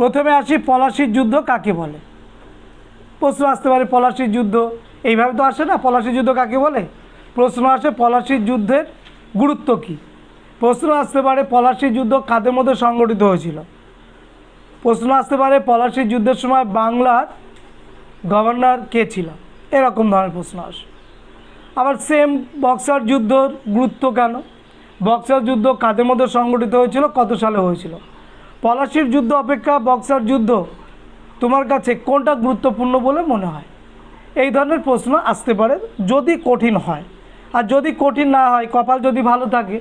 প্রথমে আসি পলাশির যুদ্ধ কাকে বলে? প্রশ্ন আসতে পারে পলাশির যুদ্ধ। এইভাবে তো আসে না, পলাশির যুদ্ধ কাকে বলে? প্রশ্ন আসে পলাশির যুদ্ধের গুরুত্ব কী? প্রশ্ন আসতে পারে পলাশির যুদ্ধ কাদের মধ্যে সংগঠিত হয়েছিল? প্রশ্ন আসতে পারে পলাশির যুদ্ধের সময় বাংলার গভর্নর কে ছিল? এরকম ধরনের প্রশ্ন আসে। আবার সেম বক্সার যুদ্ধর গুরুত্ব কেন? বক্সার যুদ্ধ কাদের মধ্যে সংগঠিত হয়েছিল? কত সালে হয়েছিল? পলাশির যুদ্ধ অপেক্ষা বক্সার যুদ্ধ তোমার কাছে কোনটা গুরুত্বপূর্ণ বলে মনে হয়? এই ধরনের প্রশ্ন আসতে পারে যদি কঠিন হয়। আর যদি কঠিন না হয়, কপাল যদি ভালো থাকে,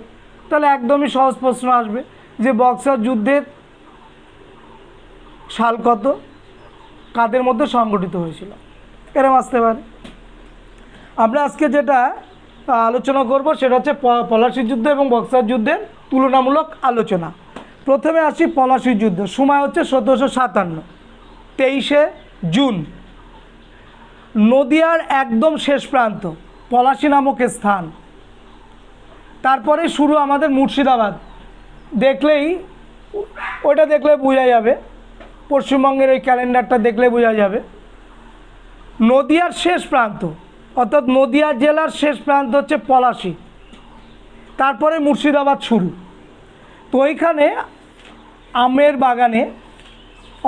তাহলে একদমই সহজ প্রশ্ন আসবে যে বক্সার যুদ্ধের সাল কত? কাদের মধ্যে সংগঠিত হয়েছিল? এরম আসতে পারে। আমরা আজকে যেটা আলোচনা করব সেটা হচ্ছে পলাশির যুদ্ধ এবং বক্সার যুদ্ধের তুলনামূলক আলোচনা। প্রথমে আসি পলাশির যুদ্ধ, সময় হচ্ছে সতেরোশো সাতান্ন, তেইশে জুন। নদিয়ার একদম শেষ প্রান্ত, পলাশি নামক স্থান। তারপরে শুরু আমাদের মুর্শিদাবাদ। দেখলেই ওটা দেখলে বোঝা যাবে, পশ্চিমবঙ্গের ওই ক্যালেন্ডারটা দেখলে বোঝা যাবে। নদিয়ার শেষ প্রান্ত, অর্থাৎ নদিয়া জেলার শেষ প্রান্ত হচ্ছে পলাশি। তারপরে মুর্শিদাবাদ শুরু। তো ওইখানে আমের বাগানে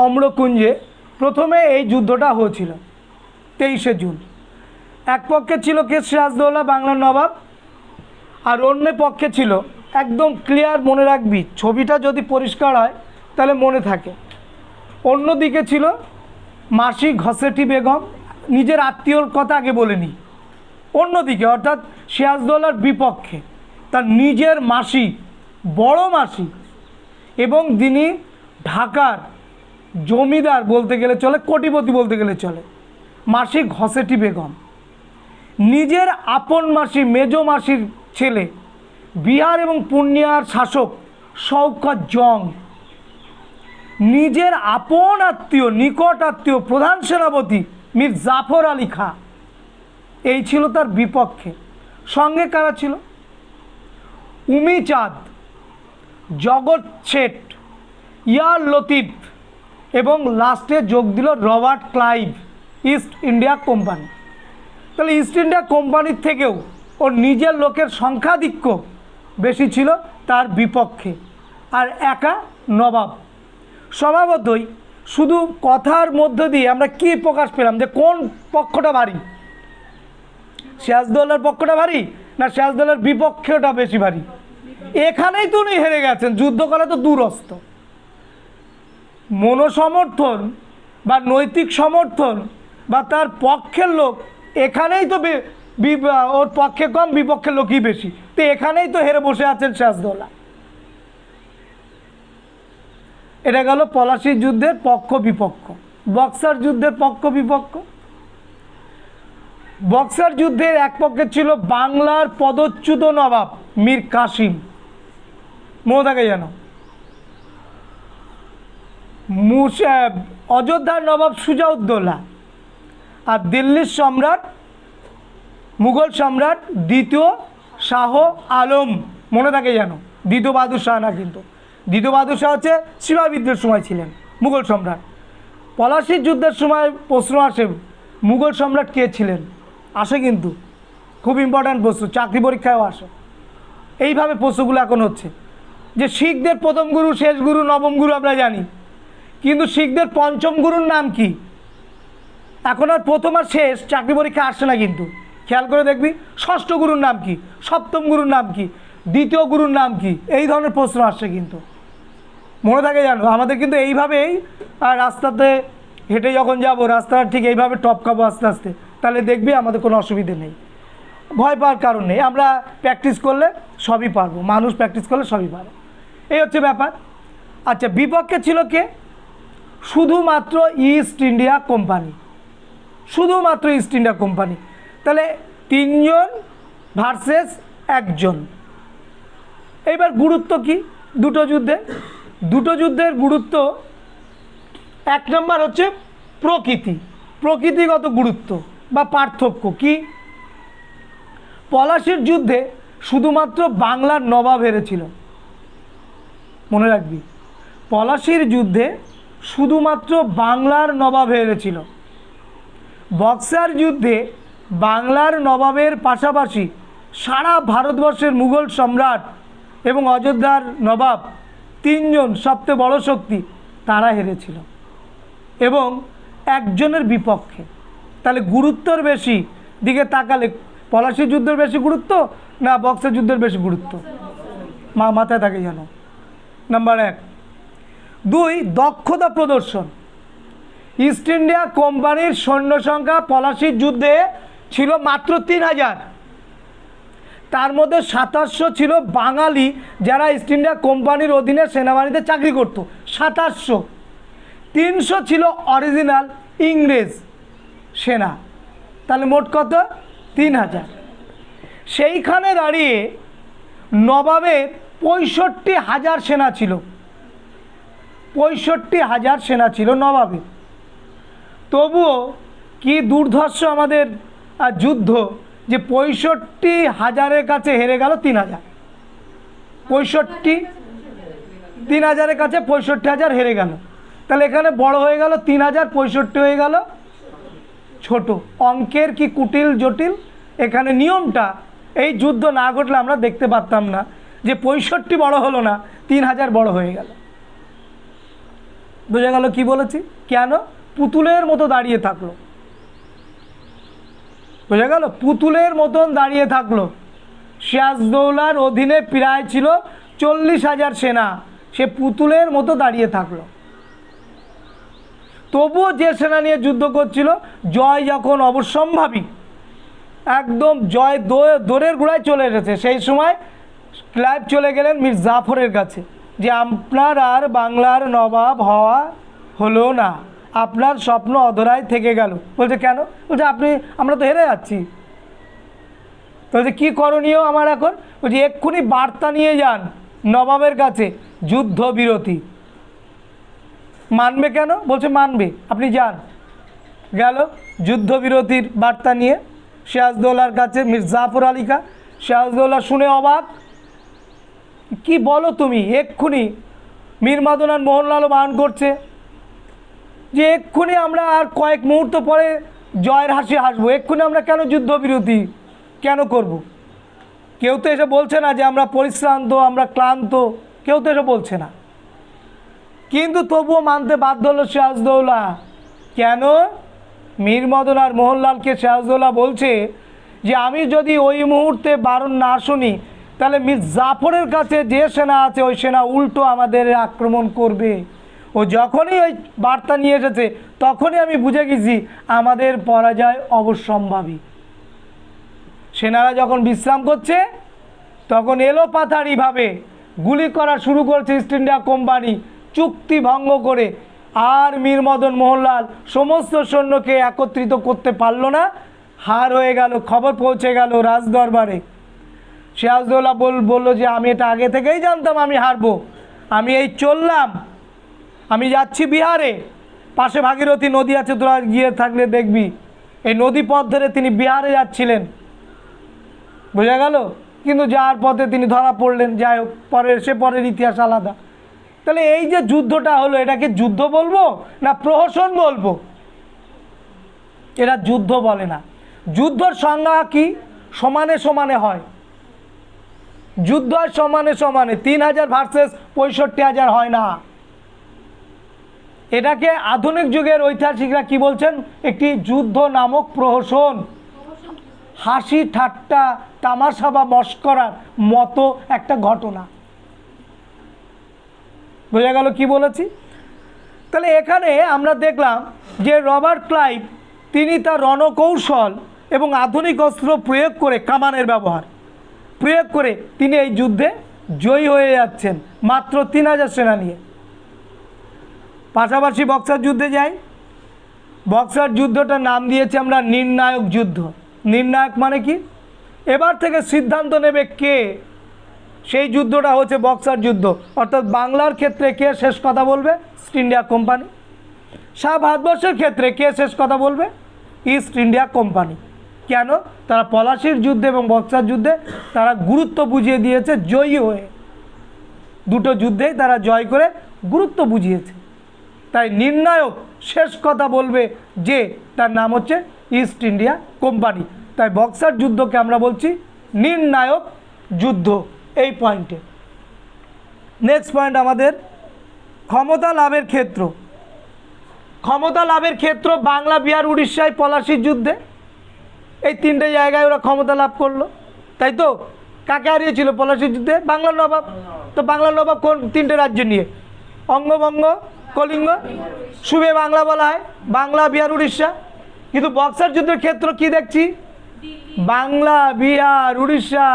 অম্রকুঞ্জে প্রথমে এই যুদ্ধটা হয়েছিল, তেইশে জুন। এক পক্ষে ছিল কে সিরাজদৌল্লা বাংলার নবাব, আর অন্য পক্ষে ছিল একদম ক্লিয়ার মনে রাখবি, ছবিটা যদি পরিষ্কার হয় তাহলে মনে থাকে। অন্যদিকে ছিল মাসি ঘসেটি বেগম, নিজের আত্মীয়র কথা আগে বলে নিই অন্যদিকে অর্থাৎ সিরাজদৌল্লার বিপক্ষে তার নিজের মাসি বড় মাসি এবং তিনি ঢাকার জমিদার বলতে গেলে চলে, কোটিপতি বলতে গেলে চলে, মাসি ঘসেটি বেগম। নিজের আপন মাসি, মেজ মাসির ছেলে, বিহার এবং পূর্ণিয়ার শাসক শৌকত জং। নিজের আপন আত্মীয়, নিকট আত্মীয়, প্রধান সেনাপতি মীর জাফর আলী খা। এই ছিল তার বিপক্ষে। সঙ্গে কারা ছিল? উমি চাঁদ জগৎ শেঠ, ইয়ার লতিফ এবং লাস্টে যোগ দিল Robert Clive, East India Company. তাহলে ইস্ট ইন্ডিয়া কোম্পানির থেকেও ওর নিজের লোকের সংখ্যাধিক্য বেশি ছিল তার বিপক্ষে। আর একা নবাব। স্বভাবতই শুধু কথার মধ্য দিয়ে আমরা কি প্রকাশ পেলাম যে কোন পক্ষটা ভারী? সিরাজদৌল্লার পক্ষটা ভারী না সিরাজদৌল্লার বিপক্ষটা বেশি ভারী? এখানেই তো উনি হেরে গেছেন যুদ্ধ করা তো দূরস্থ মনোসমর্থন বা নৈতিক সমর্থন বা তার পক্ষের লোক, এখানেই তো ওর পক্ষে কম, বিপক্ষের লোকই বেশি। তো এখানেই তো হেরে বসে আছেন সিরাজদৌল্লা এটা গেল পলাশির যুদ্ধের পক্ষ বিপক্ষ। বক্সার যুদ্ধের পক্ষ বিপক্ষ। বক্সার যুদ্ধের এক পক্ষে ছিল বাংলার পদচ্যুত নবাব মীর কাসিম। থাকে যেন মুস- অযোধ্যার নবাব সুজাউদ্দৌলা আর দিল্লির সম্রাট, মুঘল সম্রাট দ্বিতীয় শাহ আলম। মনে থাকে যেন দ্বিতীয় বাহাদুর শাহ না কিন্তু। দ্বিতীয় বাহাদুর শাহ হচ্ছে বিদ্রোহের সময় ছিলেন, মুঘল সম্রাট। পলাশির যুদ্ধের সময় প্রশ্ন আসে, মুঘল সম্রাট কে ছিলেন? আসে কিন্তু, খুব ইম্পর্ট্যান্ট প্রশ্ন, চাকরি পরীক্ষায়ও আসে। এইভাবে প্রশ্নগুলো এখন হচ্ছে। যে শিখদের প্রথম গুরু, শেষ গুরু, নবম গুরু আমরা জানি। কিন্তু শিখদের পঞ্চম গুরুর নাম কি? এখন আর প্রথম আর শেষ চাকরি পরীক্ষা আসছে না কিন্তু। খেয়াল করে দেখবি, ষষ্ঠ গুরুর নাম কি? সপ্তম গুরুর নাম কি? দ্বিতীয় গুরুর নাম কি? এই ধরনের প্রশ্ন আসছে কিন্তু। মনে থাকে জানো, আমাদের কিন্তু এইভাবেই রাস্তাতে হেঁটে যখন যাব রাস্তাটা ঠিক এইভাবে টপ খাব আস্তে আস্তে, তাহলে দেখবি আমাদের কোনো অসুবিধে নেই। ভয় পাওয়ার কারণ নেই, আমরা প্র্যাকটিস করলে সবই পারব, মানুষ প্র্যাকটিস করলে সবই পারে এই হচ্ছে ব্যাপার। আচ্ছা বিপক্ষে ছিল কে? শুধুমাত্র ইস্ট ইন্ডিয়া কোম্পানি শুধুমাত্র ইস্ট ইন্ডিয়া কোম্পানি তাহলে তিনজন ভার্সেস একজন। এইবার গুরুত্ব কি দুটো যুদ্ধে? দুটো যুদ্ধের গুরুত্ব এক নম্বর হচ্ছে প্রকৃতি। প্রকৃতিগত গুরুত্ব বা পার্থক্য কি? পলাশির যুদ্ধে শুধুমাত্র বাংলার নবাব হেরেছিল। মনে রাখবি। পলাশির যুদ্ধে শুধুমাত্র বাংলার নবাব হেরেছিল বক্সার যুদ্ধে বাংলার নবাবের পাশাপাশি সারা ভারতবর্ষের মুঘল সম্রাট এবং অযোধ্যার নবাব তিনজন সবচেয়ে বড় শক্তি তারা হেরেছিল এবং একজনের বিপক্ষে। তাহলে গুরুত্বর বেশি দিকে তাকালে পলাশি যুদ্ধের বেশি গুরুত্ব না বক্সের যুদ্ধের বেশি গুরুত্ব? মা, মাথায় থাকে যেন। নাম্বার এক। দুই, দক্ষতা প্রদর্শন। ইস্ট ইন্ডিয়া কোম্পানির সৈন্য সংখ্যা পলাশির যুদ্ধে ছিল মাত্র তিন হাজার। তার মধ্যে সাতাশশো ছিল বাঙালি যারা ইস্ট ইন্ডিয়া কোম্পানির অধীনে সেনাবাহিনীতে চাকরি করত। সাতাশশো। তিনশো ছিল অরিজিনাল ইংরেজ সেনা। তাহলে মোট কত? তিন হাজার। সেইখানে দাঁড়িয়ে নবাবের পঁয়ষট্টি হাজার সেনা ছিল। পঁয়ষট্টি হাজার সেনা ছিল নবাবে। তবুও কি দুর্ধর্ষ আমাদের যুদ্ধ যে পঁয়ষট্টি হাজারের কাছে হেরে গেল তিন হাজার। পঁয়ষট্টি, তিন হাজারের কাছে পঁয়ষট্টি হাজার হেরে গেল। তাহলে এখানে বড় হয়ে গেল তিন হাজার, পঁয়ষট্টি হয়ে গেল ছোট। অঙ্কের কি কুটিল জটিল? এখানে নিয়মটা, এই যুদ্ধ না ঘটলে আমরা দেখতে পারতাম না। যে পঁয়ষট্টি বড় হলো না, তিন হাজার বড় হয়ে গেল। বোঝা গেল কি বলেছি? কেন? পুতুলের মতো দাঁড়িয়ে থাকল। বোঝা গেল? পুতুলের মতন দাঁড়িয়ে থাকল। সিরাজদৌলার অধীনে প্রায় ছিল চল্লিশ হাজার সেনা। সে পুতুলের মতো দাঁড়িয়ে থাকল। তবুও যে সেনা নিয়ে যুদ্ধ করছিল, জয় যখন অবশ্যম্ভাবী, একদম জয় দো- দোরের গোড়ায় চলে এসেছে। সেই সময় ক্লাইভ চলে গেলেন মীর জাফরের কাছে, যে আপনার আর বাংলার নবাব হওয়া হলো না। আপনার স্বপ্ন অধরায় থেকে গেল। বলছে, কেন? বলছে, আপনি, আমরা তো হেরে যাচ্ছি। বলছে, কী করণীয় আমার এখন? বলছে, এক্ষুনি বার্তা নিয়ে যান নবাবের কাছে, যুদ্ধ বিরতি। মানবে কেন? বলছে, মানবে, আপনি যান। গেল যুদ্ধবিরতির বার্তা নিয়ে সিরাজদৌলার কাছে মির্জাফর আলিকা আলী সিরাজদৌল্লা শুনে অবাক কি বলো তুমি? এক্ষুনি মীর মাদনার মোহনলালও বারণ করছে। যে এক্ষুনি আমরা আর কয়েক মুহূর্ত পরে জয়ের হাসি হাসবো। এক্ষুনি আমরা কেন যুদ্ধবিরতি কেন করব। কেউ তো এসে বলছে না যে আমরা পরিশ্রান্ত, আমরা ক্লান্ত। কেউ তো এসে বলছে না। কিন্তু তবুও মানতে বাধ্য হলো সিরাজদৌলা কেন? মীর মদন আর মোহনলালকে সিরাজদৌলা বলছে যে, আমি যদি ওই মুহূর্তে বারণ না শুনি তাহলে মীর জাফরের কাছে যে সেনা আছে, ওই সেনা উল্টো আমাদের আক্রমণ করবে। ও যখনই ওই বার্তা নিয়ে এসেছে, তখনই আমি বুঝে গেছি আমাদের পরাজয় অবশ্যম্ভাবী। সেনারা যখন বিশ্রাম করছে, তখন এলো পাথারিভাবে গুলি করা শুরু করছে ইস্ট ইন্ডিয়া কোম্পানি, চুক্তি ভঙ্গ করে। আর মীর মদন মোহনলাল সমস্ত সৈন্যকে একত্রিত করতে পারল না। হার হয়ে গেল, খবর পৌঁছে গেল রাজদরবারে। সিরাজদৌল্লা বল, বলল যে, আমি এটা আগে থেকেই জানতাম, আমি হারবো। আমি এই চললাম। আমি যাচ্ছি বিহারে। পাশে ভাগীরথী নদী আছে, তোরা গিয়ে থাকলে দেখবি। এই নদী পথ ধরে তিনি বিহারে যাচ্ছিলেন। বোঝা গেল? কিন্তু যাওয়ার পথে তিনি ধরা পড়লেন। যাই হোক, পরের, সে পরের ইতিহাস আলাদা। তাহলে এই যে যুদ্ধটা হলো এটাকে যুদ্ধ বলব না প্রহসন বলব? এরা যুদ্ধ বলে না। যুদ্ধর সংজ্ঞা কি? সমানে সমানে হয়। যুদ্ধ হয় সমানে সমানে তিন হাজার ভার্সেস পঁয়ষট্টি হাজার হয় না। এটাকে আধুনিক যুগের ঐতিহাসিকরা কি বলছেন? একটি যুদ্ধ নামক প্রহসন। হাসি ঠাট্টা, তামাশা বা মস্করার মতো একটা ঘটনা। বোঝা গেল কি বলেছি? তাহলে এখানে আমরা দেখলাম যে রবার্ট ক্লাইভ, তিনি তার রণকৌশল এবং আধুনিক অস্ত্র প্রয়োগ করে কামানের ব্যবহার। প্রয়োগ করে তিনি এই যুদ্ধে জয়ী হয়ে যাচ্ছেন, মাত্র তিন হাজার সেনা নিয়ে। পাশাপাশি বক্সার যুদ্ধে যাই। বক্সার যুদ্ধটা নাম দিয়েছি আমরা নির্ণায়ক যুদ্ধ। নির্ণায়ক মানে কি? এবার থেকে সিদ্ধান্ত নেবে কে? সেই যুদ্ধটা হচ্ছে বক্সার যুদ্ধ। অর্থাৎ বাংলার ক্ষেত্রে কে শেষ কথা বলবে? ইস্ট ইন্ডিয়া কোম্পানি সারা ভারতবর্ষের ক্ষেত্রে কে শেষ কথা বলবে? ইস্ট ইন্ডিয়া কোম্পানি কেন? তারা পলাশির যুদ্ধে এবং বক্সার যুদ্ধে তারা গুরুত্ব বুঝিয়ে দিয়েছে, জয়ী হয়ে। দুটো যুদ্ধেই তারা জয় করে গুরুত্ব বুঝিয়েছে। তাই নির্ণায়ক শেষ কথা বলবে যে, তার নাম হচ্ছে ইস্ট ইন্ডিয়া কোম্পানি তাই বক্সার যুদ্ধকে আমরা বলছি নির্ণায়ক যুদ্ধ এই পয়েন্টে নেক্সট পয়েন্ট আমাদের, ক্ষমতা লাভের ক্ষেত্র। ক্ষমতা লাভের ক্ষেত্র বাংলা, বিহার, উড়িষ্যায় পলাশির যুদ্ধে এই তিনটে জায়গায় ওরা ক্ষমতা লাভ করল। তাই তো? কাকে হারিয়েছিল? পলাশির যুদ্ধে? বাংলার নবাব। তো বাংলার নবাব কোন তিনটে রাজ্য নিয়ে? অঙ্গভঙ্গ, কলিঙ্গ? সুবে বাংলা বলা হয়। বাংলা, বিহার, উড়িষ্যা। কিন্তু বক্সার যুদ্ধের ক্ষেত্র কি দেখছি? বাংলা, বিহার, উড়িষ্যা,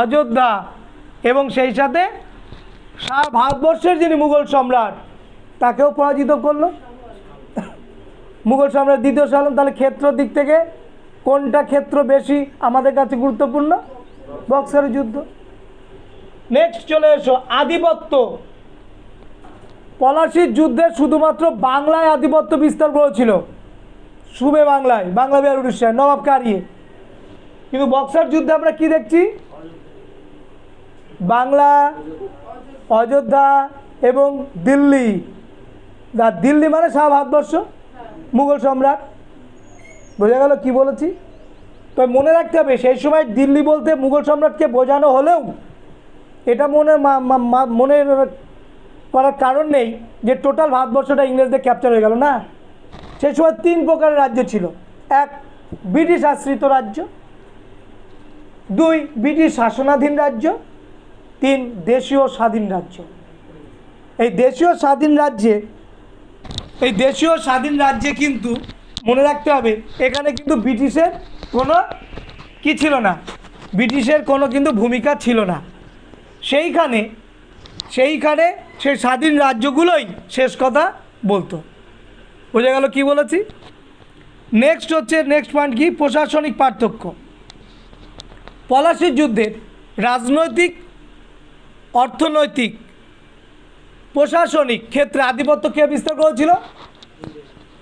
অযোধ্যা এবং সেই সাথে সারা ভারতবর্ষের যিনি মুঘল সম্রাট, তাকেও পরাজিত করল। মুঘল সম্রাট দ্বিতীয় সালম তাহলে ক্ষেত্র দিক থেকে কোনটা ক্ষেত্র বেশি আমাদের কাছে গুরুত্বপূর্ণ? বক্সারের যুদ্ধ। নেক্সট চলে এসো, আধিপত্য। পলাশির যুদ্ধে শুধুমাত্র বাংলায় আধিপত্য বিস্তার করেছিল। সুবে বাংলায়, বাংলা বিহার উড়িষ্যায় নবাব কারিয়ে কিন্তু বক্সার যুদ্ধে আমরা কি দেখছি? বাংলা, অযোধ্যা এবং দিল্লি। দিল্লি মানে সারা ভারতবর্ষ, মুঘল সম্রাট। বোঝা গেল কি বলেছি? তো মনে রাখতে হবে, সেই সময় দিল্লি বলতে মুঘল সম্রাটকে বোঝানো হলেও এটা মনে মনে করার কারণ নেই যে টোটাল ভারতবর্ষটা ইংরেজদের ক্যাপচার হয়ে গেল, না? সেই সময় তিন প্রকারের রাজ্য ছিল। এক, ব্রিটিশ আশ্রিত রাজ্য। দুই, ব্রিটিশ শাসনাধীন রাজ্য। তিন, দেশীয় স্বাধীন রাজ্য। এই দেশীয় স্বাধীন রাজ্যে, এই দেশীয় স্বাধীন রাজ্যে কিন্তু মনে রাখতে হবে, এখানে কিন্তু ব্রিটিশের কোনো কি ছিল না। ব্রিটিশের কোনো কিন্তু ভূমিকা ছিল না। সেইখানে সেইখানে সেই স্বাধীন রাজ্যগুলোই শেষ কথা বলতো। বোঝা গেল কি বলেছি? নেক্সট হচ্ছে নেক্সট পয়েন্ট কি? প্রশাসনিক পার্থক্য। পলাশির যুদ্ধের রাজনৈতিক, অর্থনৈতিক, প্রশাসনিক ক্ষেত্রে আধিপত্য কে বিস্তার করেছিল?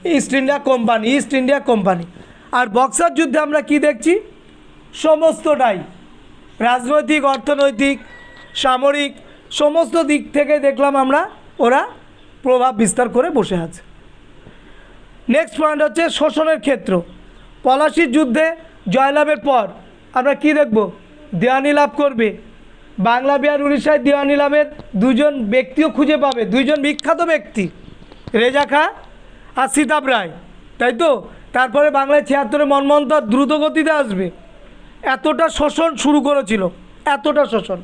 East India Company East India Company আর বক্সার যুদ্ধে আমরা কি দেখছি? সমস্তটাই রাজনৈতিক, অর্থনৈতিক, সামরিক, সমস্ত দিক থেকে দেখলাম আমরা, ওরা প্রভাব বিস্তার করে বসে আছে। নেক্সট পয়েন্ট হচ্ছে শোষণের ক্ষেত্র। পলাশির যুদ্ধে জয়লাভের পর আমরা কি দেখব? দেওয়ানি লাভ করবে। বাংলা, বিহার, উড়িষ্যায় দেওয়ানি লাভের দুজন ব্যক্তিও খুঁজে পাবে। দুইজন বিখ্যাত ব্যক্তি। রেজা খা আর সীতাব রায়, তাই তো? তারপরে বাংলায় ছিয়াত্তরে মনমন্তর দ্রুত গতিতে আসবে। এতটা শোষণ শুরু করেছিল, এতটা শোষণ।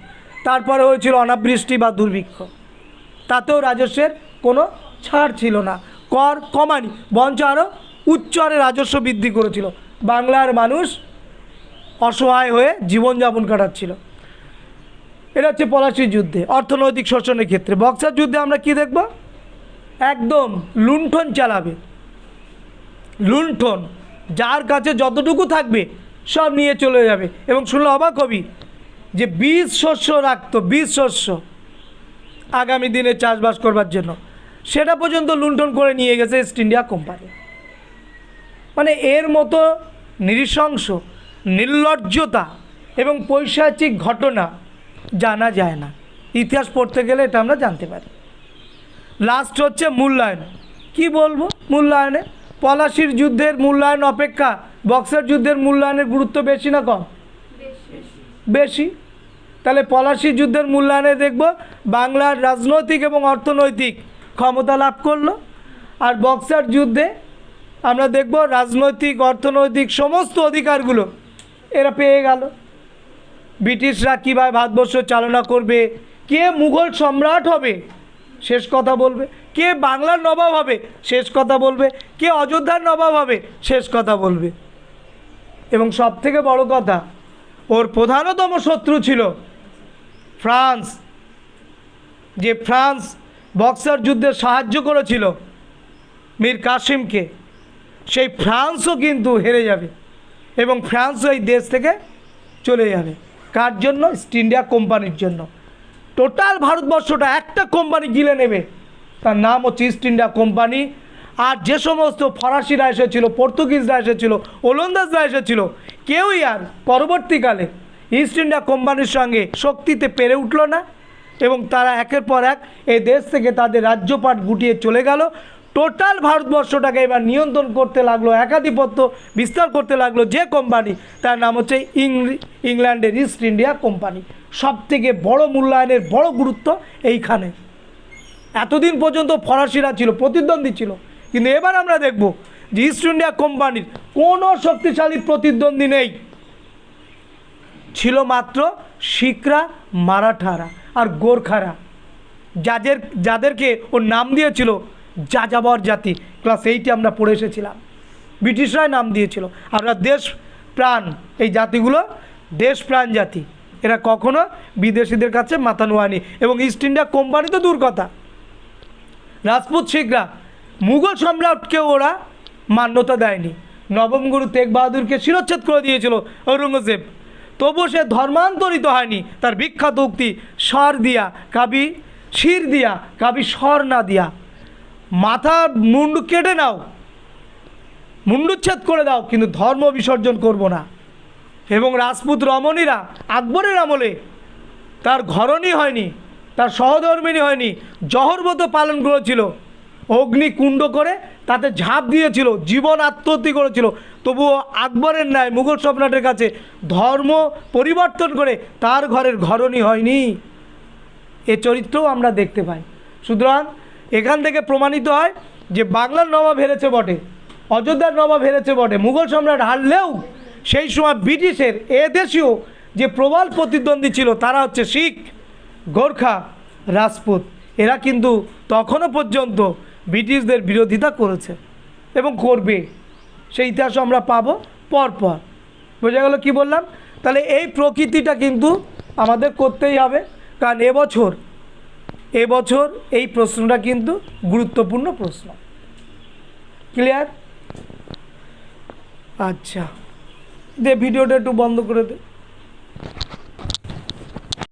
তারপরে হয়েছিল অনাবৃষ্টি বা দুর্ভিক্ষ। তাতেও রাজস্বের কোনো ছাড় ছিল না। কর কমানি বঞ্চ আরও উচ্চ হারে রাজস্ব বৃদ্ধি করেছিল। বাংলার মানুষ অসহায় হয়ে জীবনযাপন কাটাচ্ছিল। এটা হচ্ছে পলাশির যুদ্ধে, অর্থনৈতিক শোষণের ক্ষেত্রে। বক্সার যুদ্ধে আমরা কি দেখব? একদম লুণ্ঠন চালাবে। লুণ্ঠন, যার কাছে যতটুকু থাকবে সব নিয়ে চলে যাবে। এবং শুনলে অবাক হবি যে বীজ শস্য রাখতো, বীজ শস্য আগামী দিনে চাষবাস করবার জন্য। সেটা পর্যন্ত লুণ্ঠন করে নিয়ে গেছে ইস্ট ইন্ডিয়া কোম্পানি মানে এর মতো নৃশংস, নির্লজ্জতা এবং পৈশাচিক ঘটনা জানা যায় না। ইতিহাস পড়তে গেলে এটা আমরা জানতে পারি। লাস্ট হচ্ছে মূল্যায়ন। কি বলব? মূল্যায়নে। পলাশির যুদ্ধের মূল্যায়ন অপেক্ষা। বক্সার যুদ্ধের মূল্যায়নের গুরুত্ব বেশি না কম? বেশি। তাহলে পলাশি যুদ্ধের মূল্যায়নে দেখব বাংলার রাজনৈতিক এবং অর্থনৈতিক ক্ষমতা লাভ করল। আর বক্সার যুদ্ধে আমরা দেখব রাজনৈতিক, অর্থনৈতিক সমস্ত অধিকারগুলো এরা পেয়ে গেল। ব্রিটিশরা কীভাবে ভারতবর্ষ চালনা করবে? কে মুঘল সম্রাট হবে? শেষ কথা বলবে। কে বাংলার নবাব হবে, শেষ কথা বলবে। কে অযোধ্যার নবাব হবে, শেষ কথা বলবে। এবং সব থেকে বড় কথা, ওর প্রধানতম শত্রু ছিল ফ্রান্স। যে ফ্রান্স বক্সার যুদ্ধে সাহায্য করেছিল মীর কাসিমকে, সেই ফ্রান্সও কিন্তু হেরে যাবে এবং ফ্রান্সও এই দেশ থেকে চলে যাবে। কার জন্য? ইস্ট ইন্ডিয়া কোম্পানির জন্য। টোটাল ভারতবর্ষটা একটা কোম্পানি গিলে নেবে। তার নাম হচ্ছে ইস্ট ইন্ডিয়া কোম্পানি আর যে সমস্ত ফরাসিরা এসেছিল, পর্তুগিজরা এসেছিল, ওলন্দাজরা এসেছিল, কেউই আর পরবর্তীকালে ইস্ট ইন্ডিয়া কোম্পানির সঙ্গে শক্তিতে পেরে উঠল না। এবং তারা একের পর এক এই দেশ থেকে তাদের রাজ্যপাট গুটিয়ে চলে গেল। টোটাল ভারতবর্ষটাকে এবার নিয়ন্ত্রণ করতে লাগল, একাধিপত্য বিস্তার করতে লাগল যে কোম্পানি, তার নাম হচ্ছে ইংলি- ইংল্যান্ডের ইস্ট ইন্ডিয়া কোম্পানি সব থেকে বড় মূল্যায়নের বড় গুরুত্ব এইখানে। এতদিন পর্যন্ত ফরাসিরা ছিল, প্রতিদ্বন্দ্বী ছিল। কিন্তু এবার আমরা দেখব যে ইস্ট ইন্ডিয়া কোম্পানির কোনো শক্তিশালী প্রতিদ্বন্দ্বী নেই। ছিল মাত্র শিখরা, মারাঠারা আর গোর্খারা। যাদের, যাদেরকে ওর নাম দিয়েছিল যাযাবর জাতি। ক্লাস এইটে আমরা পড়ে এসেছিলাম। ব্রিটিশরাই নাম দিয়েছিল। আমরা দেশ প্রাণ এই জাতিগুলো দেশ প্রাণ জাতি। এরা কখনো বিদেশিদের কাছে মাথা নোয়ানি এবং ইস্ট ইন্ডিয়া কোম্পানি তো দূর কথা। রাজপুত শিখরা, মুঘল সম্রাটকেও ওরা মান্যতা দেয়নি। নবম গুরু তেগ বাহাদুরকে শিরচ্ছেদ করে দিয়েছিল ঔরঙ্গজেব। তবু সে ধর্মান্তরিত হয়নি। তার বিখ্যাত উক্তি স্বর দিয়া কাবি শির দিয়া কাবি স্বর না দিয়া। মাথা মুন্ডু কেটে নাও। মুন্ডুচ্ছেদ করে দাও, কিন্তু ধর্ম বিসর্জন করব না। এবং রাজপুত রমণীরা আকবরের আমলে তার ঘরণী হয়নি, তার সহধর্মিনী হয়নি জহরবত পালন করেছিল। অগ্নিকুণ্ড করে তাতে ঝাঁপ দিয়েছিল, জীবন আত্মহত্যা করেছিল। তবুও আকবরের ন্যায় মুঘল সম্রাটের কাছে ধর্ম পরিবর্তন করে তার ঘরের ঘরণী হয়নি। এ চরিত্রও আমরা দেখতে পাই। সুতরাং এখান থেকে প্রমাণিত হয় যে বাংলার নবাব হেরেছে বটে, অযোধ্যার নবাব হেরেছে বটে, মুঘল সম্রাট হারলেও সেই সময় ব্রিটিশের এদেশীয় যে প্রবল প্রতিদ্বন্দ্বী ছিল, তারা হচ্ছে শিখ, গোর্খা, রাজপুত। এরা কিন্তু তখনও পর্যন্ত ব্রিটিশদের বিরোধিতা করেছে এবং করবে। সেই ইতিহাস আমরা পাবো পরপর। বোঝা গেল কি বললাম? তাহলে এই প্রকৃতিটা কিন্তু আমাদের করতেই হবে, কারণ এবছর এবছর এই প্রশ্নটা কিন্তু গুরুত্বপূর্ণ প্রশ্ন। ক্লিয়ার আচ্ছা। দে ভিডিওটা একটু বন্ধ করে দে।